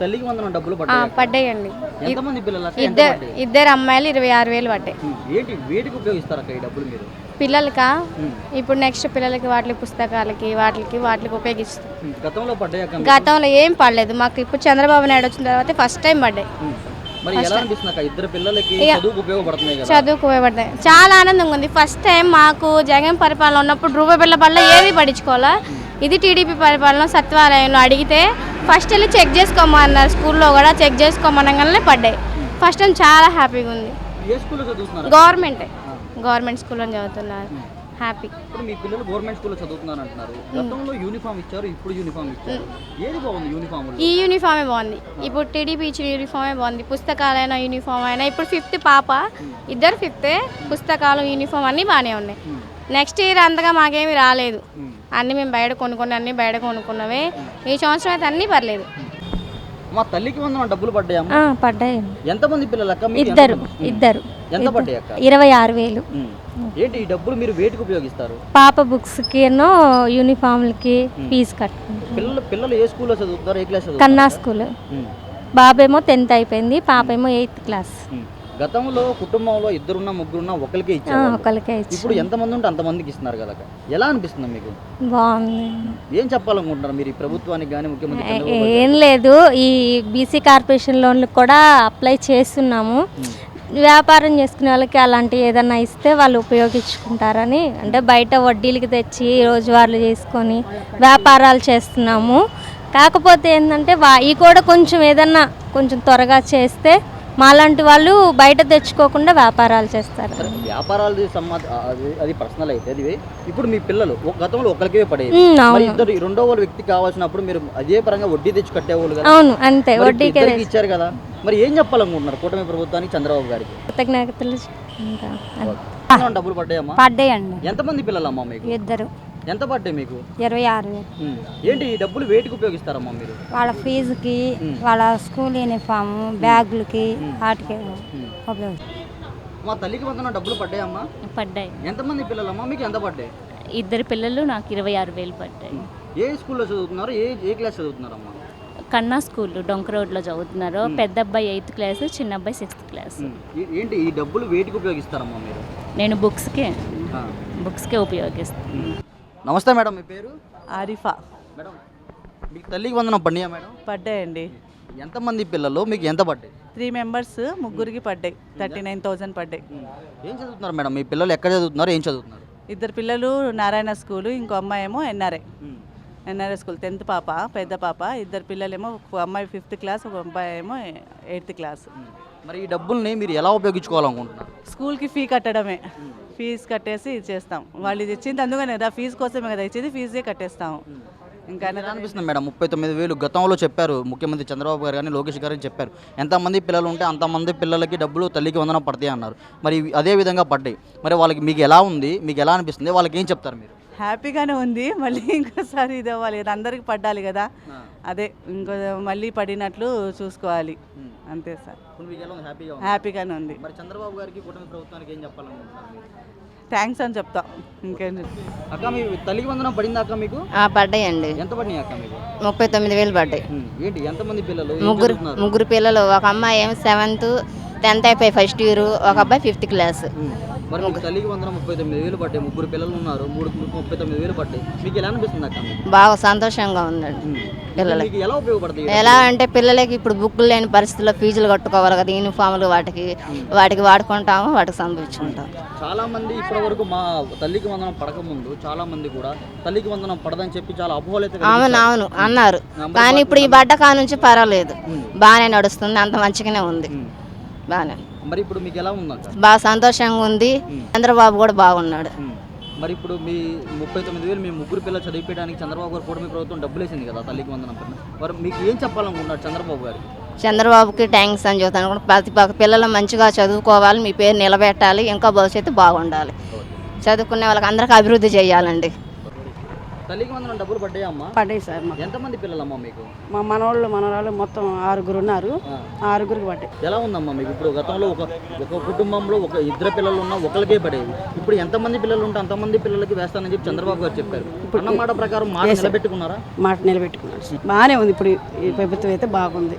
తల్లికి వందనం డబ్బులు పడ్డాయండి. ఇద్దరు ఇద్దరు అమ్మాయిలు ఇరవై ఆరు వేలు పడ్డాయి. ఏంటి వేటికి ఉపయోగిస్తారు అక్క ఈ డబ్బులు మీరు? పిల్లలకా? ఇప్పుడు నెక్స్ట్ పిల్లలకి వాటి పుస్తకాలకి వాటికి వాటికి ఉపయోగిస్తాం గతంలో పడ్డాయి ఏం పడలేదు. మాకు ఇప్పుడు చంద్రబాబు నాయుడు వచ్చిన తర్వాత ఫస్ట్ టైం పడ్డాయి. చదువుకు ఉపయోగపడతాయి చాలా ఆనందంగా ఉంది. ఫస్ట్ టైం మాకు జగన్ పరిపాలన ఉన్నప్పుడు రూపాయి బిళ్ళ పడల ఏది పడించుకోవాలా ఇది టీడీపీ పరిపాలన సత్వాలయంలో అడిగితే ఫస్ట్ వెళ్ళి చెక్ చేసుకోమన్నారు స్కూల్లో కూడా చెక్ చేసుకోమనగానే పడ్డాయి. ఫస్ట్ టైం చాలా హ్యాపీగా ఉంది. గవర్నమెంటే. గవర్నమెంట్ స్కూల్లో చదువుతున్నారు. హ్యాపీ. ఇప్పుడు మీ పిల్లలు గవర్నమెంట్ స్కూల్లో చదువుతున్నారు అంటున్నారు. గతంలో యూనిఫామ్ ఇచ్చారు ఇప్పుడు యూనిఫామ్ ఇచ్చారు. ఏది బాగుంది యూనిఫామ్ ఈ యూనిఫామే బాగుంది. ఇప్పుడు టీడీపీ ఇచ్చిన యూనిఫామే బాగుంది. పుస్తకాలైనా యూనిఫామ్ అయినా. ఇప్పుడు ఫిఫ్త్ పాప. ఇద్దరు ఫిఫ్తే. పుస్తకాలు యూనిఫామ్ అన్నీ బాగానే ఉన్నాయి. నెక్స్ట్ ఇయర్ అంతగా మాకేమీ రాలేదు. అన్నీ మేము బయట కొనుక్కుని అన్నీ బయట కొనుక్కున్నవే. ఈ సంవత్సరం అయితే అన్నీ పర్లేదు. మా తల్లికి వందనం డబ్బులు పడ్డాయమ్మా ఆ, పడ్డాయి. ఎంతమంది పిల్లలు అక్క మీకు ఇద్దరు? ఇద్దరు. ఎంత పడ్డాయి అక్క? ఇరవై ఆరు వేలు. ఏంటి ఈ డబ్బులు మీరు వేటికి ఉపయోగిస్తారు? పాప బుక్స్కి ఎన్నో యూనిఫామ్లకి ఫీజు కట్టుకుంటాం పిల్లలు పిల్లలు ఏ స్కూల్లో చదువుతారు? ఏ క్లాస్ కన్నా స్కూల్. బాబేమో టెన్త్ అయిపోయింది పాప ఏమో ఎయిత్ క్లాస్. గతంలో కుటుంబంలో ఇద్దరున్నా ముగ్గురున్నా ఒకరికే ఇచ్చారు ఒకరికే ఇచ్చి. ఇప్పుడు ఎంతమంది ఉంటే అంతమందికి ఇస్తున్నారు కదా. ఎలా అనిపిస్తుంది మీకు? బాగుంది. ఏం చెప్పాలనుకుంటున్నారు మీరు ఈ ప్రభుత్వానికి కానీ ముఖ్యమంత్రి ఏ- చంద్రబాబు గారికి? ఏం లేదు. ఈ బీసీ కార్పొరేషన్ లోన్లకు కూడా అప్లై చేస్తున్నాము. వ్యాపారం చేసుకునే వాళ్ళకి అలాంటి ఏదన్నా ఇస్తే వాళ్ళు ఉపయోగించుకుంటారని అంటే బయట వడ్డీలకి తెచ్చి రోజువారీలు చేసుకొని వ్యాపారాలు చేస్తున్నాము. కాకపోతే ఏంటంటే వా ఈ కూడా కొంచెం ఏదన్నా కొంచెం త్వరగా చేస్తే మాలాంటి వాళ్ళు బయట తెచ్చుకోకుండా వ్యాపారాలు చేస్తారు. సంబంధ అది పర్సనల్ అయితే అది ఇప్పుడు మీ పిల్లలు గతంలో ఒకరికే పడేది. మరి ఇద్దరు రెండో వాళ్ళ వ్యక్తి కావాల్సినప్పుడు మీరు అదే పరంగా వడ్డీ తెచ్చి కట్టేవాళ్ళు కదా? అవును అంతే వడ్డీకే ఇచ్చారు కదా? మరి ఏం చెప్పాలనుకుంటున్నారు కూటమి ప్రభుత్వానికి చంద్రబాబు గారికి? కృతజ్ఞతలు డబ్బులు పడ్డాయమ్మా? పడ్డాయండి. ఎంతమంది పిల్లలమ్మా మీకు? ఇద్దరు. ఎంత పడ్డాయి మీకు? ఇరవై ఆరు వేలు. ఏంటి ఈ డబ్బులు వేటికి ఉపయోగిస్తారమ్మా మీరు? వాళ్ళ ఫీజుకి వాళ్ళ స్కూల్ యూనిఫామ్ బ్యాగులకి వాటికి ఉపయోగిస్తాం మా తల్లికి వందన డబ్బులు పడ్డాయమ్మా పడ్డాయి. ఎంతమంది పిల్లలమ్మా? మీకు ఎంత పడ్డాయి? ఇద్దరు పిల్లలు నాకు ఇరవై ఆరు వేలు పడ్డాయి. ఏ స్కూల్లో చదువుతున్నారు? ఏ ఏ క్లాస్ చదువుతున్నారమ్మా? కన్నా స్కూల్ డొంక రోడ్లో చదువుతున్నారు. పెద్ద అబ్బాయి ఎయిత్ క్లాస్ చిన్న అబ్బాయి సిక్స్త్ క్లాస్. ఏంటి ఈ డబ్బులు వేటికి ఉపయోగిస్తారమ్మా మీరు? నేను బుక్స్కే ఆ. బుక్స్కే ఉపయోగిస్తాను నమస్తే మేడం మీ పేరు? ఆరిఫా. మేడం మీకు తల్లికి వందనం పడినాయా మేడం? పడ్డాయండి. ఎంతమంది పిల్లలు? మీకు ఎంత పడ్డాయి? త్రీ మెంబర్స్ ముగ్గురికి పడ్డాయి. థర్టీ నైన్ థౌజండ్ పడ్డాయి. ఏం చదువుతున్నారు మేడం? మీ పిల్లలు ఎక్కడ చదువుతున్నారు? ఏం చదువుతున్నారు? ఇద్దరు పిల్లలు నారాయణ స్కూలు ఇంకో అమ్మాయి ఏమో ఎన్ఆర్ఐ. ఎన్ఆర్ఐ స్కూల్ టెన్త్ పాప పెద్ద పాప. ఇద్దరు పిల్లలేమో ఒక అమ్మాయి ఫిఫ్త్ క్లాస్ ఒక అబ్బాయి ఏమో ఎయిత్ క్లాస్. మరి ఈ డబ్బుల్ని మీరు ఎలా ఉపయోగించుకోవాలనుకుంటున్నారు? స్కూల్కి ఫీ కట్టడమే. ఫీజు కట్టేసి ఇచ్చేస్తాం. వాళ్ళు ఇది ఇచ్చింది అందుకనే కదా ఫీజు కోసమే కదా ఇచ్చేది ఫీజే కట్టేస్తాము. ఇంకా అనిపిస్తుంది మేడం? ముప్పై తొమ్మిది వేలు గతంలో చెప్పారు ముఖ్యమంత్రి చంద్రబాబు గారు కానీ లోకేష్ గారు చెప్పారు. ఎంతమంది పిల్లలు ఉంటే అంతమంది పిల్లలకి డబ్బులు తల్లికి వందనం పడతాయి అన్నారు. మరి అదే విధంగా పడ్డాయి. మరి వాళ్ళకి మీకు ఎలా ఉంది? మీకు ఎలా అనిపిస్తుంది? వాళ్ళకి ఏం చెప్తారు మీరు? హ్యాపీగానే ఉంది. మళ్ళీ ఇంకోసారి ఇది అవ్వాలి. కదా అందరికి పడ్డాలి కదా. అదే ఇంకో మళ్ళీ పడినట్లు చూసుకోవాలి. అంతే సార్. హ్యాపీగానే ఉంది. మరి చంద్రబాబు గారికి కూటమి ప్రభుత్వానికి ఏం? థ్యాంక్స్ అని చెప్తాం. ఇంకేం. అక్క మీ తల్లికి వందనం పడిందా అక్క మీకు? ఆ, పడ్డాయండి. ఎంత పడినాయి అక్క మీకు? ముప్పై తొమ్మిది వేలు పడ్డాయి. ఏంటి ఎంతమంది పిల్లలు? ముగ్గురు? ముగ్గురు పిల్లలు. ఒక అమ్మాయి ఏమో సెవెంత్ టెన్త్ అయిపోయి ఫస్ట్ ఇయర్ ఒక అబ్బాయి ఫిఫ్త్ క్లాస్ మరి మీకు తల్లికి వందనం ముప్పై తొమ్మిది వేలు పడ్డాయి. ముగ్గురు పిల్లలు ఉన్నారు. మూడు ముప్పై తొమ్మిది వేలు పడ్డాయి. మీకు ఎలా అనిపిస్తుంది అక్క బాగా సంతోషంగా ఉందండి. పిల్లలకి. ఎలా ఉపయోగపడతాయి ఈ ఎలా అంటే పిల్లలకి ఇప్పుడు బుక్కులు లేని పరిస్థితుల్లో ఫీజులు కట్టుకోవాలి కదా యూనిఫామ్లు వాటికి వాటికి వాడుకుంటాము వాటికి సంపించుకుంటాం చాలా మంది ఇప్పటి వరకు మా తల్లికి వందనం పడక ముందు చాలా మంది కూడా తల్లికి వందనం పడదని చెప్పి చాలా అపోహలు అయితే అవును. అవును అన్నారు. కానీ ఇప్పుడు ఈ బడ్డ కా నుంచి పర్వాలేదు బాగానే నడుస్తుంది అంత మంచిగానే ఉంది. బాగానే మరి ఇప్పుడు మీకు ఎలా ఉందంట బాగా సంతోషంగా ఉంది. చంద్రబాబు కూడా బాగున్నాడు. మరి ఇప్పుడు మీ ముప్పై తొమ్మిది వేలు మీ ముగ్గురు పిల్లలు చదివించడానికి చంద్రబాబు గారు కూటమి ప్రభుత్వం డబ్బులు వేసింది కదా తల్లికి వందనం పైన. మరి మీకు ఏం చెప్పాలనుకుంటున్నారు చంద్రబాబు గారికి చంద్రబాబుకి థ్యాంక్స్ అని చెబుతాను. కూడా ప్రతి ఒక్క పిల్లలు మంచిగా చదువుకోవాలి మీ పేరు నిలబెట్టాలి ఇంకా భవిష్యత్తు బాగుండాలి. చదువుకునే వాళ్ళకి అందరికీ అభివృద్ధి చేయాలండి. తల్లికి వందనం డబ్బులు పడ్డాయా సార్ మాకు. ఎంతమంది పిల్లలమ్మా మీకు? మా మనవాళ్ళు మనవాళ్ళు మొత్తం ఆరుగురు ఉన్నారు. ఆరుగురికి పడ్డాయి. ఎలా ఉందమ్మా మీకు? ఇప్పుడు గతంలో ఒక ఒక కుటుంబంలో ఒక ఇద్దరు పిల్లలు ఉన్నా ఒకరికే పడేవి. ఇప్పుడు ఎంతమంది పిల్లలు ఉంటే అంతమంది పిల్లలకి వేస్తానని చెప్పి చంద్రబాబు గారు చెప్పారు. అన్న మాట ప్రకారం మాట నిలబెట్టుకున్నారా? మాట నిలబెట్టుకున్నాడు బాగానే ఉంది ఇప్పుడు ఈ ప్రభుత్వం అయితే బాగుంది.